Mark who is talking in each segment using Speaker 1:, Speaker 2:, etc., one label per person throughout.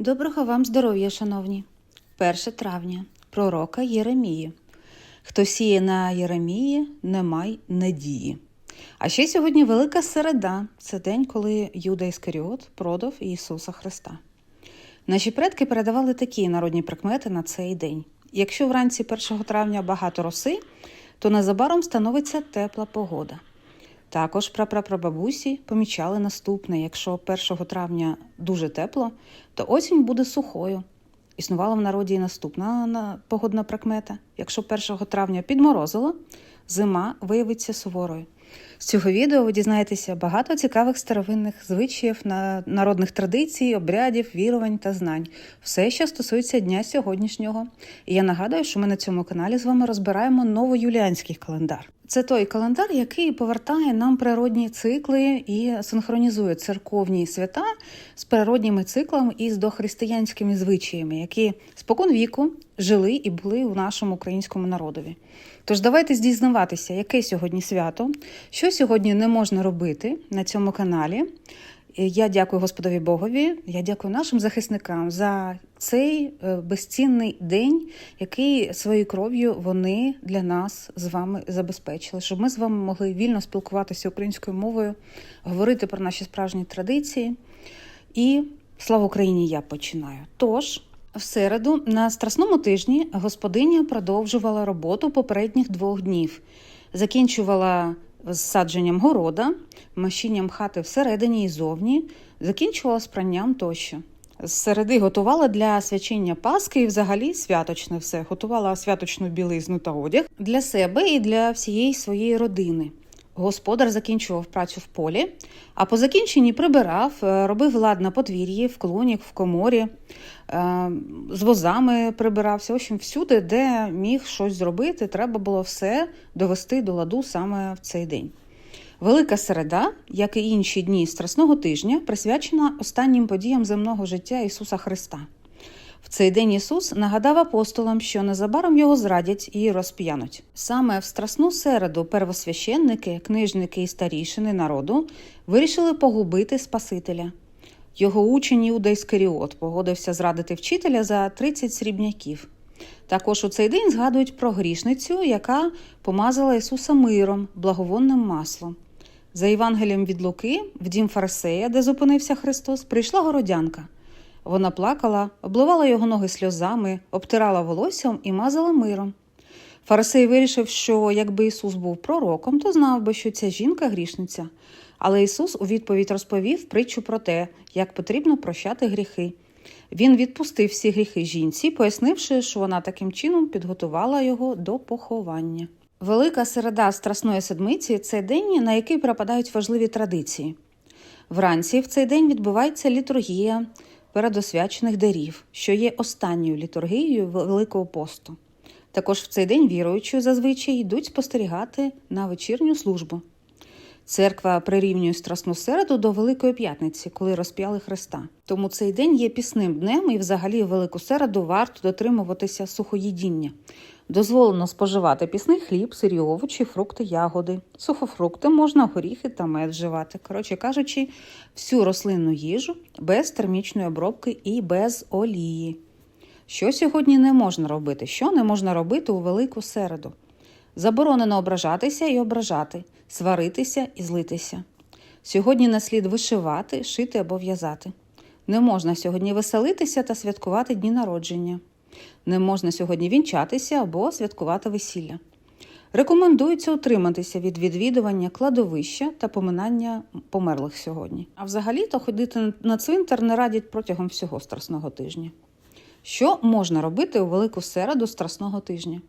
Speaker 1: Доброго вам здоров'я, шановні. 1 травня. Пророка Єремії. Хто сіє на Єремії, не май надії. А ще сьогодні Велика Середа це день, коли Юда Іскаріот продав Ісуса Христа. Наші предки передавали такі народні прикмети на цей день. Якщо вранці 1 травня багато роси, то незабаром становиться тепла погода. Також прапрапрабабусі помічали наступне: якщо 1 травня дуже тепло, то осінь буде сухою. Існувала в народі і наступна на- погодна прикмета. Якщо 1 травня підморозило, зима виявиться суворою. З цього відео ви дізнаєтеся багато цікавих старовинних звичаїв, народних традицій, обрядів, вірувань та знань. Все, що стосується дня сьогоднішнього. І я нагадую, що ми на цьому каналі з вами розбираємо новоюліанський календар. Це той календар, який повертає нам природні цикли і синхронізує церковні свята з природніми циклами і з дохристиянськими звичаями, які спокон віку жили і були у нашому українському народові. Тож давайте дізнаватися, яке сьогодні свято, що сьогодні не можна робити на цьому каналі. Я дякую Господові Богові, я дякую нашим захисникам за цей е, безцінний день, який своєю кров'ю вони для нас з вами забезпечили, щоб ми з вами могли вільно спілкуватися українською мовою, говорити про наші справжні традиції. І слава Україні! Я починаю. Тож. В середу на страсному тижні господиня продовжувала роботу попередніх двох днів, закінчувала з садженням города, мащінням хати всередині і зовні, закінчувала з пранням тощо. З середи готувала для свячення Пасхи і взагалі святочне все. Готувала святочну білизну та одяг для себе і для всієї своєї родини. Господар закінчував працю в полі, а по закінченні прибирав, е, робив лад на подвір'ї, в клуні, в коморі, е, з возами прибирався. В общем, всюди, де міг щось зробити, треба було все довести до ладу саме в цей день. Велика середа, як і інші дні Страсного тижня, присвячена останнім подіям земного життя Ісуса Христа. Цей день Ісус нагадав апостолам, що незабаром його зрадять і розп'януть. Саме в страсну середу первосвященники, книжники і старішини народу вирішили погубити Спасителя. Його учень Іуда Іскаріот погодився зрадити вчителя за 30 срібняків. Також у цей день згадують про грішницю, яка помазала Ісуса миром, благовонним маслом. За Євангелієм від Луки, в дім Фарисея, де зупинився Христос, прийшла городянка. Вона плакала, обливала його ноги сльозами, обтирала волоссям і мазала миром. Фарисей вирішив, що якби Ісус був пророком, то знав би, що ця жінка грішниця. Але Ісус у відповідь розповів притчу про те, як потрібно прощати гріхи. Він відпустив всі гріхи жінці, пояснивши, що вона таким чином підготувала його до поховання. Велика середа Страсної седмиці це день, на який припадають важливі традиції. Вранці в цей день відбувається літургія передосвячених дарів, що є останньою літургією Великого посту. Також в цей день віруючі зазвичай йдуть спостерігати на вечірню службу. Церква прирівнює Страсну середу до Великої П'ятниці, коли розп'яли Христа. Тому цей день є пісним днем, і взагалі в Велику середу варто дотримуватися сухоїдіння. Дозволено споживати пісний хліб, сирі овочі, фрукти, ягоди. Сухофрукти можна, горіхи та мед вживати. Коротше кажучи, всю рослинну їжу без термічної обробки і без олії. Що сьогодні не можна робити? Що не можна робити у Велику середу? Заборонено ображатися і ображати, сваритися і злитися. Сьогодні не слід вишивати, шити або в'язати. Не можна сьогодні веселитися та святкувати дні народження. Не можна сьогодні вінчатися або святкувати весілля. Рекомендується утриматися від відвідування кладовища та поминання померлих сьогодні. А взагалі-то ходити на цвинтар не радять протягом всього страсного тижня. Що можна робити у велику середу страсного тижня?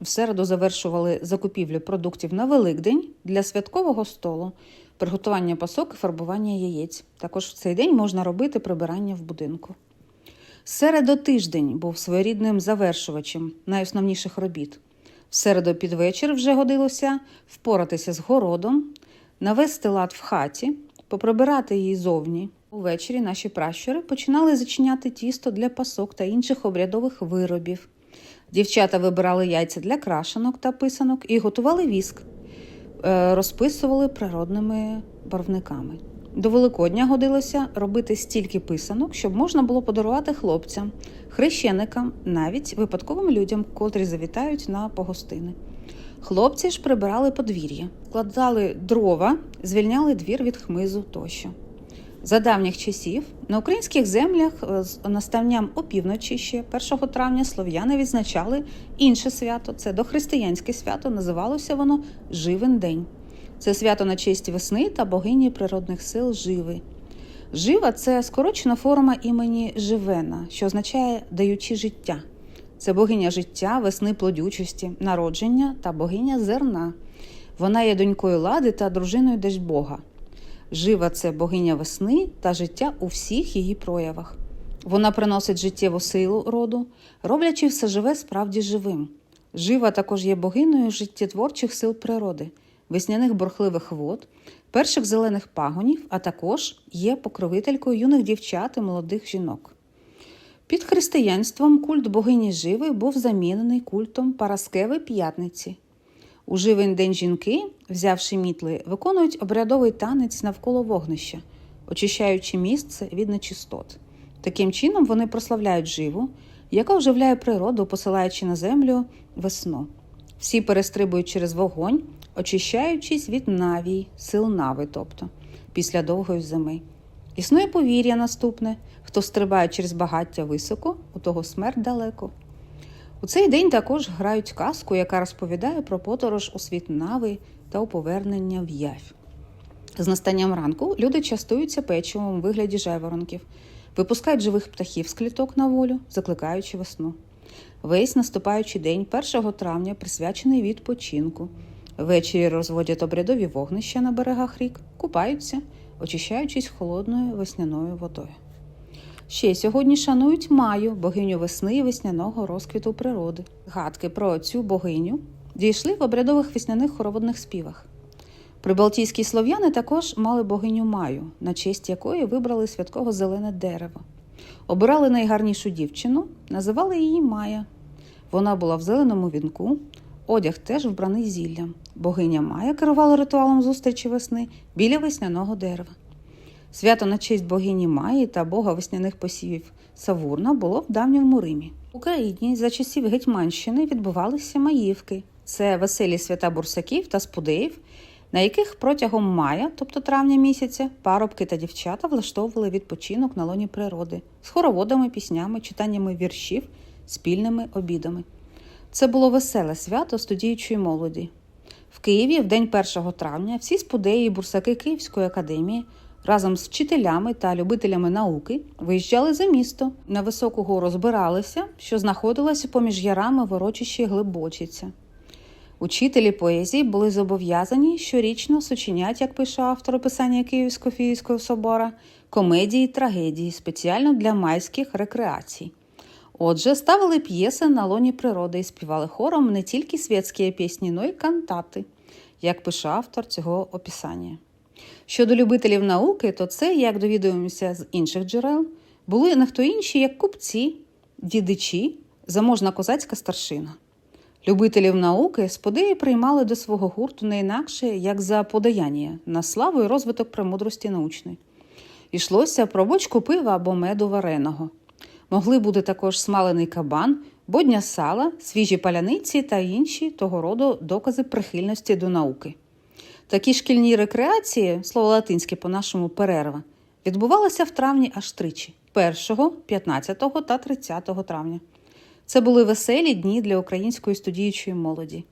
Speaker 1: В середу завершували закупівлю продуктів на Великдень для святкового столу, приготування пасок і фарбування яєць. Також в цей день можна робити прибирання в будинку. Середотиждень був своєрідним завершувачем найосновніших робіт. В середу під вечір вже годилося впоратися з городом, навести лад в хаті, поприбирати її зовні. Увечері наші пращури починали зачиняти тісто для пасок та інших обрядових виробів. Дівчата вибирали яйця для крашенок та писанок і готували віск, Е, розписували природними барвниками. До Великодня годилося робити стільки писанок, щоб можна було подарувати хлопцям, хрещеникам, навіть випадковим людям, котрі завітають на погостини. Хлопці ж прибирали подвір'я, складали дрова, звільняли двір від хмизу тощо. За давніх часів на українських землях е, з настанням опівночі ще 1 травня слов'яни відзначали інше свято. Це дохристиянське свято, називалося воно Живен день. Це свято на честь весни та богині природних сил Живи. Жива це скорочена форма імені Живена, що означає даючи життя. Це богиня життя, весни плодючості, народження та богиня зерна. Вона є донькою лади та дружиною Дажбога. Жива це богиня весни та життя у всіх її проявах. Вона приносить життєву силу роду, роблячи все живе справді живим. Жива також є богиною життєтворчих сил природи, весняних бурхливих вод, перших зелених пагонів, а також є покровителькою юних дівчат і молодих жінок. Під християнством культ богині Живи був замінений культом Параскеви П'ятниці. У живий день жінки, взявши мітли, виконують обрядовий танець навколо вогнища, очищаючи місце від нечистот. Таким чином вони прославляють живу, яка оживляє природу, посилаючи на землю весну. Всі перестрибують через вогонь, очищаючись від навій, сил нави, тобто після довгої зими. Існує повір'я наступне: хто стрибає через багаття високо, у того смерть далеко. У цей день також грають казку, яка розповідає про подорож у світ нави та у повернення в явь. З настанням ранку люди частуються печивом у вигляді жайворонків, випускають живих птахів з кліток на волю, закликаючи весну. Весь наступаючий день 1 травня присвячений відпочинку. Ввечері розводять обрядові вогнища на берегах рік, купаються, очищаючись холодною весняною водою. Ще сьогодні шанують Маю, богиню весни і весняного розквіту природи. Гадки про цю богиню дійшли в обрядових весняних хороводних співах. Прибалтійські слов'яни також мали богиню Маю, на честь якої вибрали святково зелене дерево. Обирали найгарнішу дівчину, називали її Майя. Вона була в зеленому вінку, одяг теж вбраний зіллям. Богиня Майя керувала ритуалом зустрічі весни біля весняного дерева. Свято на честь богині Маї та бога весняних посівів Савурна було в давньому Римі. В Україні за часів Гетьманщини відбувалися маївки. Це веселі свята бурсаків та спудеїв, на яких протягом мая, тобто травня місяця, парубки та дівчата влаштовували відпочинок на лоні природи з хороводами, піснями, читаннями віршів, спільними обідами. Це було веселе свято студіючої молоді. В Києві в день 1 травня всі спудеї і бурсаки Київської академії разом з вчителями та любителями науки виїжджали за місто. На високу гору збиралися, що знаходилася поміж ярами ворочищі Глибочиця. Учителі поезії були зобов'язані щорічно сучинять, як пише автор описання Київсько-Фіївського собора, комедії трагедії спеціально для майських рекреацій. Отже, ставили п'єси на лоні природи і співали хором не тільки святські пісні, но й кантати, як пише автор цього описання. Щодо любителів науки, то це, як довідуємося з інших джерел, були не хто інші, як купці, дідичі, заможна козацька старшина. Любителів науки сподеї приймали до свого гурту не інакше, як за подаяння на славу і розвиток премудрості научної. Ішлося про бочку пива або меду вареного. Могли бути також смалений кабан, бодня сала, свіжі паляниці та інші того роду докази прихильності до науки. Такі шкільні рекреації, слово латинське по-нашому перерва, відбувалися в травні аж тричі 1, 15 та 30 травня. Це були веселі дні для української студіючої молоді.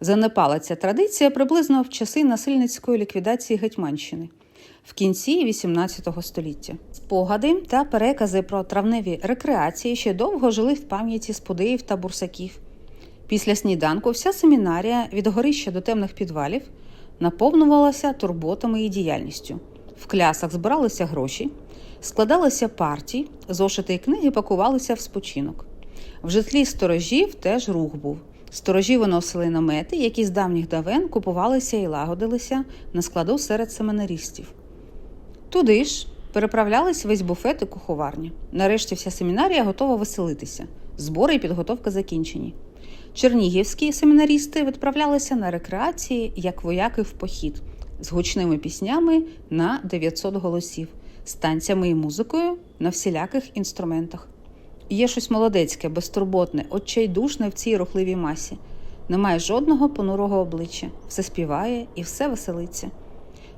Speaker 1: Занепала ця традиція приблизно в часи насильницької ліквідації Гетьманщини в кінці XVIII століття. Спогади та перекази про травневі рекреації ще довго жили в пам'яті сподеїв та бурсаків. Після сніданку вся семінарія від горища до темних підвалів наповнювалася турботами і діяльністю. В клясах збиралися гроші, складалися партії, зошити і книги пакувалися в спочинок. В житлі сторожів теж рух був. Сторожі виносили намети, які з давніх давен купувалися і лагодилися на складу серед семинаристів. Туди ж переправлялись весь буфет і куховарня. Нарешті вся семінарія готова веселитися. Збори і підготовка закінчені. Чернігівські семінарісти відправлялися на рекреації як вояки в похід, з гучними піснями на 900 голосів, з танцями і музикою на всіляких інструментах. Є щось молодецьке, безтурботне, отчайдушне в цій рухливій масі. Немає жодного понурого обличчя, все співає і все веселиться.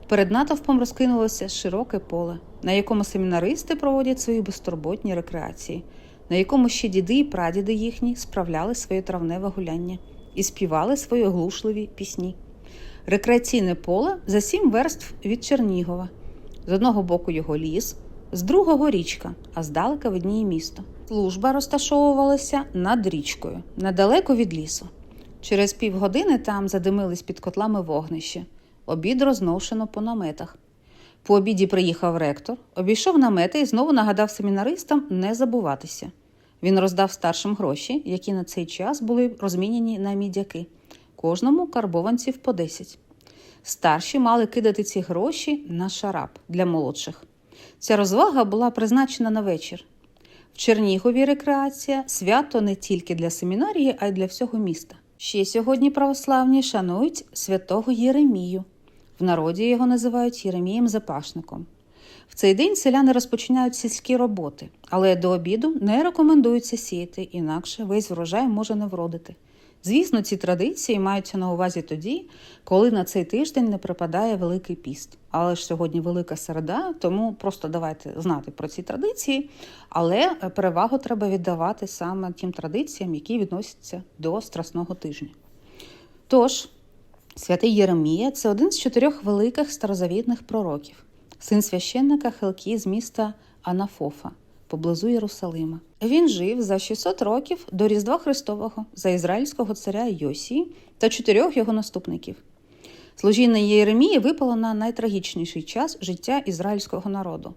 Speaker 1: Перед натовпом розкинулося широке поле, на якому семінаристи проводять свої безтурботні рекреації, на якому ще діди і прадіди їхні справляли своє травневе гуляння і співали свої оглушливі пісні. Рекреаційне поле за сім верств від Чернігова. З одного боку його ліс, з другого річка, а здалека видніє місто. Служба розташовувалася над річкою, недалеко від лісу. Через півгодини там задимились під котлами вогнище. Обід розношено по наметах. По обіді приїхав ректор, обійшов намети і знову нагадав семінаристам не забуватися. Він роздав старшим гроші, які на цей час були розміняні на мідяки, кожному карбованців по 10. Старші мали кидати ці гроші на шараб для молодших. Ця розвага була призначена на вечір. В Чернігові рекреація свято не тільки для семінарії, а й для всього міста. Ще сьогодні православні шанують святого Єремію. В народі його називають Єремієм Запашником. В цей день селяни розпочинають сільські роботи, але до обіду не рекомендується сіяти, інакше весь врожай може не вродити. Звісно, ці традиції маються на увазі тоді, коли на цей тиждень не припадає Великий піст. Але ж сьогодні велика середа, тому просто давайте знати про ці традиції, але перевагу треба віддавати саме тим традиціям, які відносяться до Страсного тижня. Тож, святий Єремія це один з чотирьох великих старозавітних пророків, син священника Хелкі з міста Анафофа поблизу Єрусалима. Він жив за 600 років до Різдва Христового за ізраїльського царя Йосії та чотирьох його наступників. Служіння Єремії випало на найтрагічніший час життя ізраїльського народу.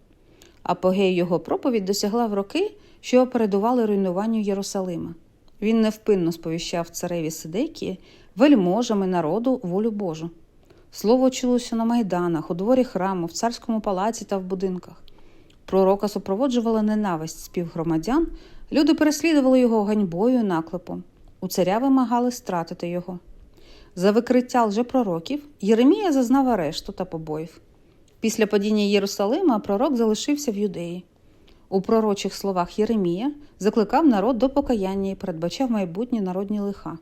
Speaker 1: Апогей його проповідь досягла в роки, що передували руйнуванню Єрусалима. Він невпинно сповіщав цареві Сидекії вельможами народу волю Божу. Слово чулося на майданах, у дворі храму, в царському палаці та в будинках. Пророка супроводжувала ненависть співгромадян, люди переслідували його ганьбою і наклепом. У царя вимагали стратити його. За викриття лжепророків Єремія зазнав арешту та побоїв. Після падіння Єрусалима пророк залишився в юдеї. У пророчих словах Єремія закликав народ до покаяння і передбачав майбутні народні лиха.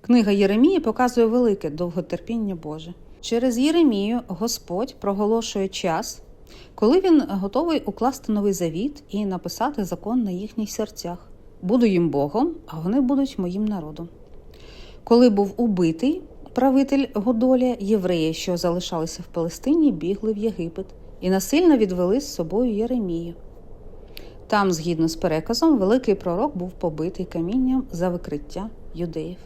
Speaker 1: Книга Єремії показує велике довготерпіння Боже. Через Єремію Господь проголошує час, коли він готовий укласти новий завіт і написати закон на їхніх серцях. Буду їм Богом, а вони будуть моїм народом. Коли був убитий правитель Годоля, євреї, що залишалися в Палестині, бігли в Єгипет і насильно відвели з собою Єремію. Там, згідно з переказом, великий пророк був побитий камінням за викриття юдеїв.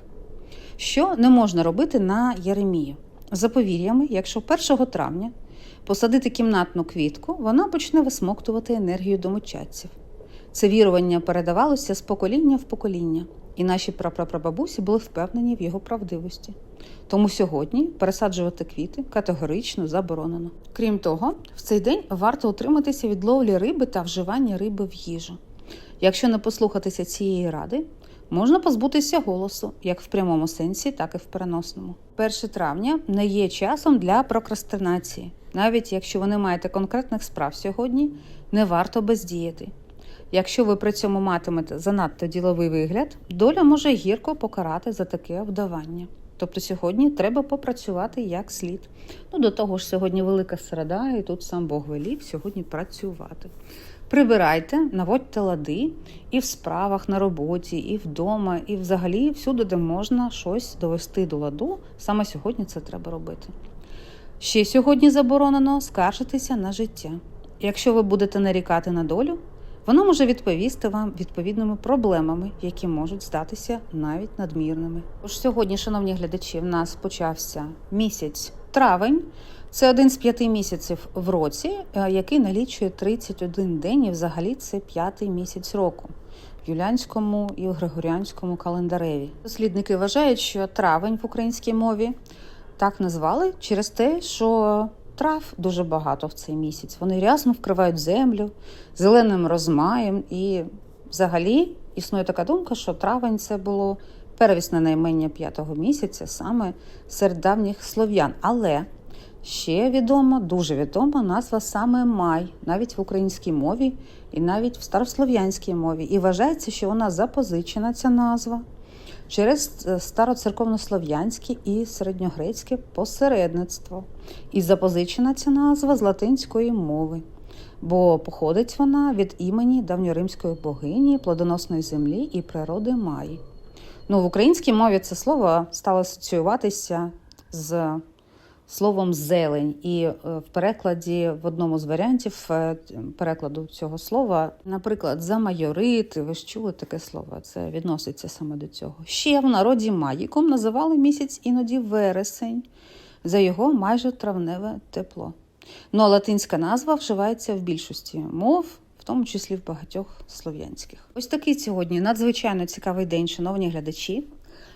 Speaker 1: Що не можна робити на Єремію? За повір'ями, якщо 1 травня посадити кімнатну квітку, вона почне висмоктувати енергію домочадців. Це вірування передавалося з покоління в покоління, і наші прапрапрабабусі були впевнені в його правдивості. Тому сьогодні пересаджувати квіти категорично заборонено. Крім того, в цей день варто утриматися від ловлі риби та вживання риби в їжу. Якщо не послухатися цієї ради, можна позбутися голосу як в прямому сенсі, так і в переносному. 1 травня не є часом для прокрастинації. Навіть якщо ви не маєте конкретних справ сьогодні, не варто бездіяти. Якщо ви при цьому матимете занадто діловий вигляд, доля може гірко покарати за таке вдавання. Тобто сьогодні треба попрацювати як слід. Ну, До того ж, сьогодні велика середа, і тут сам Бог велів сьогодні працювати. Прибирайте, наводьте лади і в справах на роботі, і вдома, і взагалі всюди, де можна щось довести до ладу, саме сьогодні це треба робити. Ще сьогодні заборонено скаржитися на життя. Якщо ви будете нарікати на долю, вона може відповісти вам відповідними проблемами, які можуть здатися навіть надмірними. Тож сьогодні, шановні глядачі, в нас почався місяць травень. Це один з п'яти місяців в році, е, який налічує 31 день, і взагалі це п'ятий місяць року в юліанському і в григоріанському календареві. Дослідники вважають, що травень в українській мові так назвали через те, що трав дуже багато в цей місяць. Вони рясно вкривають землю зеленим розмаєм. І взагалі існує така думка, що травень це було первісне наймення п'ятого місяця саме серед давніх слов'ян. Але Ще відомо, дуже відома назва саме май, навіть в українській мові і навіть в старослов'янській мові. І вважається, що вона запозичена, ця назва, через е, староцерковнослов'янське і середньогрецьке посередництво. І запозичена ця назва з латинської мови, бо походить вона від імені давньоримської богині плодоносної землі і природи Маї. Ну, в українській мові це слово стало асоціюватися з словом зелень. І е, в перекладі в одному з варіантів е, перекладу цього слова, наприклад, замайорити, ви ж чули таке слово, це відноситься саме до цього. Ще в народі магіком називали місяць іноді вересень за його майже травневе тепло. Ну а латинська назва вживається в більшості мов. В тому числі в багатьох слов'янських. Ось такий сьогодні надзвичайно цікавий день, шановні глядачі.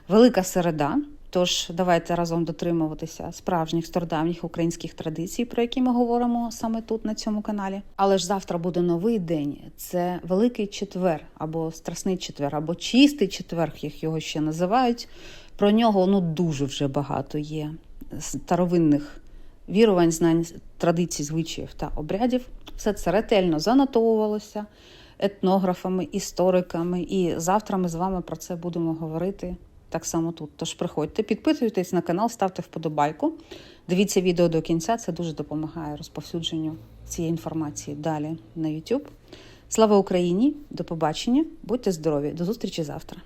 Speaker 1: Велика середа. Тож давайте разом дотримуватися справжніх стародавніх українських традицій, про які ми говоримо саме тут на цьому каналі. Але ж завтра буде новий день. Це Великий четвер, або Страсний четвер, або чистий четвер, як його ще називають. Про нього ну дуже вже багато є старовинних вірувань, знань, традицій, звичаїв та обрядів. Все це ретельно занотовувалося етнографами, істориками. І завтра ми з вами про це будемо говорити так само тут. Тож приходьте, підписуйтесь на канал, ставте вподобайку. Дивіться відео до кінця, це дуже допомагає розповсюдженню цієї інформації далі на YouTube. Слава Україні! До побачення! Будьте здорові! До зустрічі завтра!